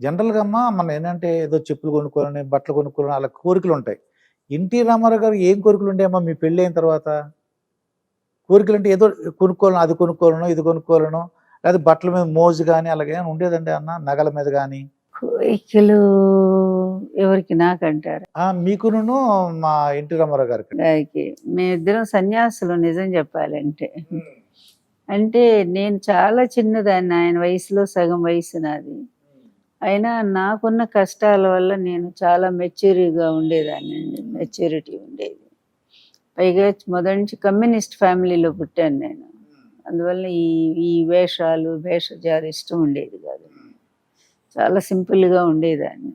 జనరల్గా అమ్మా మన ఏంటంటే ఏదో చెప్పులు కొనుక్కోవాలని బట్టలు కొనుక్కోవాలని అలా కోరికలు ఉంటాయి ఎన్టీ రామారావు గారు ఏం కోరికలు ఉంటాయమ్మా మీ పెళ్ళి అయిన తర్వాత? కోరికలు అంటే ఏదో కొనుక్కోవాలను అది కొనుక్కోవాలను ఇది కొనుక్కోవాలను లేదా బట్టల మీద మోజు కానీ అలాగే ఉండేదండి అన్న? నగల మీద కానీ కోరికలు ఎవరికి నాకంటారు? మీకును మా ఎన్టీ రామారావు గారికి మేమిద్దరం సన్యాసులు నిజం చెప్పాలంటే. అంటే నేను చాలా చిన్నదాన్ని ఆయన వయసులో సగం వయసు నాది. అయినా నాకున్న కష్టాల వల్ల నేను చాలా మెచ్యూరిగా ఉండేదాన్ని అండి. మెచ్యూరిటీ ఉండేది. పైగా మొదటి నుంచి కమ్యూనిస్ట్ ఫ్యామిలీలో పుట్టాను నేను. అందువల్ల ఈ ఈ వేషాలు వేషజాలు ఇష్టం ఉండేది కాదు. చాలా సింపుల్గా ఉండేదాన్ని.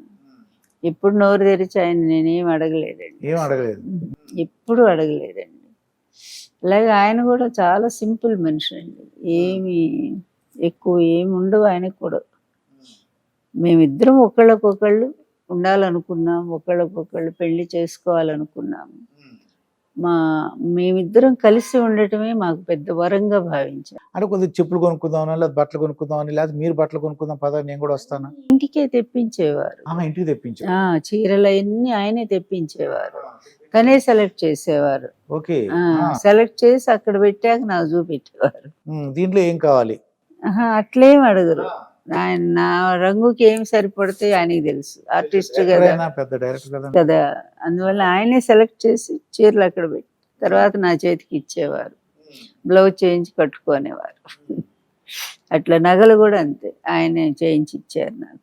ఎప్పుడు నోరు తెరిచి ఆయన నేనేం అడగలేదండి. అడగలేదు? ఎప్పుడు అడగలేదండి. అలాగే ఆయన కూడా చాలా సింపుల్ మనిషి అండి. ఏమి ఎక్కువ ఏమి ఉండవు ఆయనకు కూడా. మేమిద్దరం ఒకళ్ళకొకళ్ళు ఉండాలనుకున్నాం ఒకళ్ళకొకళ్ళు పెళ్ళి చేసుకోవాలనుకున్నాము. మా మేమిద్దరం కలిసి ఉండటమే మాకు పెద్ద వరంగా భావించాం. అంటే కొద్దిగా చెప్పులు కొనుక్కుందామని లేదా బట్టలు కొనుక్కుందామని లేదా మీరు బట్టలు కొనుక్కుందాం పద నేను కూడా వస్తాను? ఇంటికే తెప్పించేవారు. ఇంటికి తెప్పించు. ఆ చీరలు అవన్నీ ఆయనే తెప్పించేవారు. తనే సెలెక్ట్ చేసేవారు. ఓకే. సెలెక్ట్ చేసి అక్కడ పెట్టాక నాకు చూపెట్టేవారు. దీంట్లో ఏం కావాలి? అట్లేం అడగరు. ఆయన నా రంగుకి ఏం సరిపడితే ఆయనకి తెలుసు. ఆర్టిస్ట్ కదా. ఎక్కడైనా పెద్ద డైరెక్టర్ కదా. అందువల్ల ఆయనే సెలెక్ట్ చేసి చీరలు అక్కడ పెట్టి తర్వాత నా చేతికి ఇచ్చేవారు. బ్లౌజ్ చేయించి కట్టుకునేవారు. అట్లా నగలు కూడా అంతే. ఆయనే చేయించి ఇచ్చారు నాకు.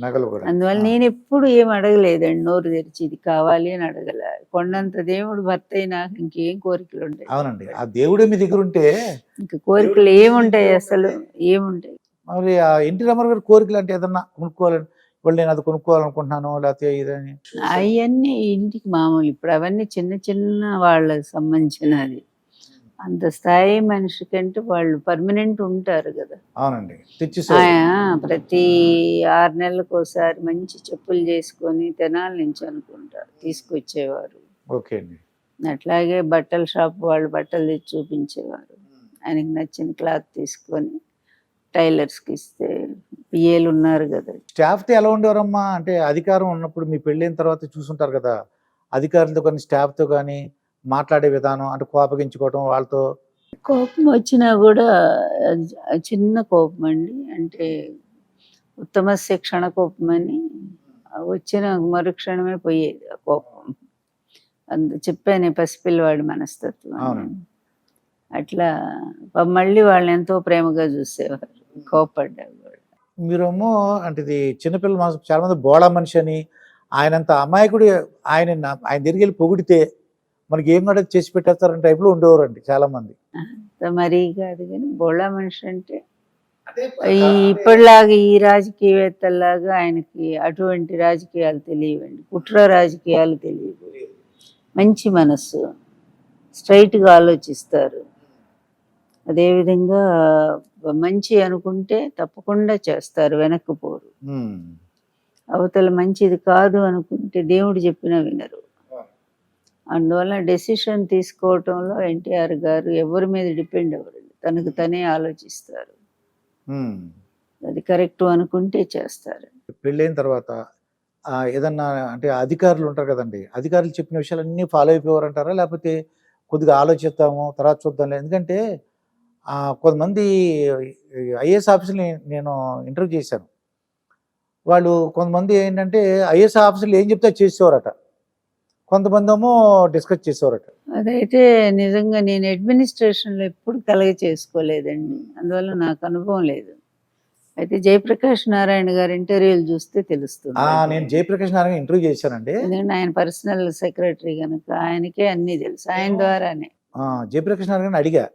నగలు కూడా. అందువల్ల నేను ఎప్పుడు ఏం అడగలేదండి. నోరు తెరిచి ఇది కావాలి అని అడగల. కొండంత దేవుడు భర్త అయినా ఇంకేం కోరికలు ఉంటాయి అవునండి. ఆ దేవుడే మీ దగ్గర ఉంటే ఇంకా కోరికలు ఏముంటాయి అసలు? ఏముంటాయి? మరి ఆ ఎన్టీ రామారావు గారి కోరికలు అంటే ఏదన్నా కొనుక్కోవాలని వాళ్ళు నేను అది కొనుక్కోవాలనుకుంటున్నాను లేకపోతే ఇదని అవన్నీ ఇంటికి మామూలు. ఇప్పుడు అవన్నీ చిన్న చిన్న వాళ్ళకి సంబంధించినది. అంత స్థాయి మనిషి కంటే వాళ్ళు పర్మనెంట్ ఉంటారు కదా. అవునండి. ప్రతి ఆరు నెలలకు ఒకసారి మంచి చెప్పులు చేసుకొని తెనాలి నుంచి అనుకుంటారు. తీసుకొచ్చేవారు. ఓకే అండి. అట్లాగే బట్టల షాప్ వాళ్ళు బట్టలు తెచ్చి చూపించేవారు. ఆయనకి నచ్చిన క్లాత్ తీసుకొని టైలర్స్కి ఇస్తే పిఏలు ఉన్నారు కదా. స్టాఫ్తో ఎలా ఉండేవారమ్మా? అంటే అధికారం ఉన్నప్పుడు మీ పెళ్ళైన తర్వాత చూసుంటారు కదా. అధికారులతో కానీ స్టాఫ్తో కానీ మాట్లాడే విధానం అంటే కోపగించుకోవటం వాళ్ళతో. కోపం వచ్చినా కూడా అది చిన్న కోపం అండి. అంటే ఉత్తమ శిక్షణ కోపం అని వచ్చిన మరుక్షణమే పోయేది ఆ కోపం. అంత చెప్పాను పసిపిల్లవాడి మనస్తత్వం. అట్లా మళ్ళీ వాళ్ళని ఎంతో ప్రేమగా చూసేవారు. కోపడ్డా మీరేమో అంటే ఇది చిన్నపిల్లల మనసు చాలా మంది బోడా మనిషి అని ఆయనంత అమాయకుడు ఆయన ఆయన దగ్గరికి వెళ్ళి పొగిడితే మనకి ఏం కూడా చేసి పెట్టేస్తారని టైప్లో ఉండేవారండి చాలా మంది మరీ కాదు కానీ బొళ్ళ మనిషి అంటే ఈ ఇప్పటిలాగా ఈ రాజకీయవేత్తల్లాగా ఆయనకి అటువంటి రాజకీయాలు తెలియవండి. కుట్ర రాజకీయాలు తెలియవు. మంచి మనస్సు. స్ట్రైట్గా ఆలోచిస్తారు. అదేవిధంగా మంచి అనుకుంటే తప్పకుండా చేస్తారు వెనక్కి పోరు. ఉమ్. అవతల మంచిది కాదు అనుకుంటే దేవుడు చెప్పినా వినరు. అందువల్ల డెసిషన్ తీసుకోవటంలో ఎన్టీఆర్ గారు ఎవరి మీద డిపెండ్ అవ్వరండి. తనకు తనే ఆలోచిస్తారు. అది కరెక్ట్ అనుకుంటే చేస్తారు. పెళ్ళైన తర్వాత ఏదన్నా అంటే అధికారులు ఉంటారు కదండి. అధికారులు చెప్పిన విషయాలన్నీ ఫాలో అయిపోయారంటారా? లేకపోతే కొద్దిగా ఆలోచిస్తాము తర్వాత చూద్దాం ఎందుకంటే కొంతమంది ఐఏఎస్ ఆఫీసుని నేను ఇంటర్వ్యూ చేశాను. వాళ్ళు కొంతమంది ఏంటంటే ఐఏఎస్ ఆఫీసులు ఏం చెప్తే చేసేవారట. కొంతమంది ఏమో డిస్కస్ చేసేవారట. అదైతే నిజంగా నేను అడ్మినిస్ట్రేషన్లో ఎప్పుడు కలగ చేసుకోలేదండి. అందువల్ల నాకు అనుభవం లేదు. అయితే జయప్రకాష్ నారాయణ గారి ఇంటర్వ్యూలు చూస్తే తెలుస్తుంది. నేను జయప్రకాష్ నారాయణ ఇంటర్వ్యూ చేశానండి. ఎందుకంటే ఆయన పర్సనల్ సెక్రటరీ కనుక ఆయనకే అన్నీ తెలుసు. ఆయన ద్వారానే. జయప్రకాష్ నారాయణ అడిగా.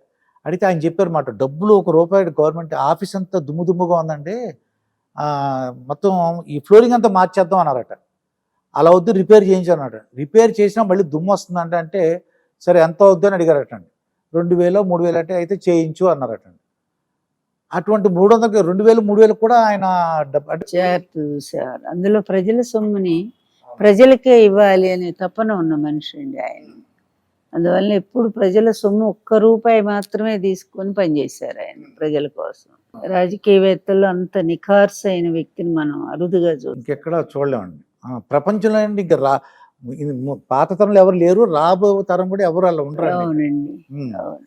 అడిగితే ఆయన చెప్పారు మాట డబ్బులు ఒక రూపాయి గవర్నమెంట్ ఆఫీస్ అంతా దుమ్ము దుమ్ముగా ఉందండి మొత్తం ఈ ఫ్లోరింగ్ అంతా మార్చేద్దాం అన్నారట. అలా వద్దు రిపేర్ చేయించానట రిపేర్ చేసినా మళ్ళీ దుమ్ము వస్తుందంట అంటే సరే ఎంత వద్దు అని అడిగారటండి రెండు వేలు మూడు వేలు అంటే అయితే చేయించు అన్నారటండి అటువంటి మూడు వందలకి రెండు వేలు మూడు వేలు కూడా ఆయన అందులో ప్రజల సొమ్ముని ప్రజలకే ఇవ్వాలి అనే తప్పన ఉన్న మనిషి అండి ఆయన. అందువల్ల ఎప్పుడు ప్రజల సొమ్ము ఒక్క రూపాయి మాత్రమే తీసుకొని పనిచేశారు ఆయన ప్రజల కోసం. రాజకీయవేత్తలు అంత నిఖార్స్ అయిన వ్యక్తిని మనం అరుదుగా చూస్తాం ఇంకెక్కడ చూడలేమండి. ప్రపంచంలో ఏంటి ఇంకా రా పాత తరంలో ఎవరు లేరు రాబో తరం కూడా ఎవరు అలా ఉండరు అవునండి.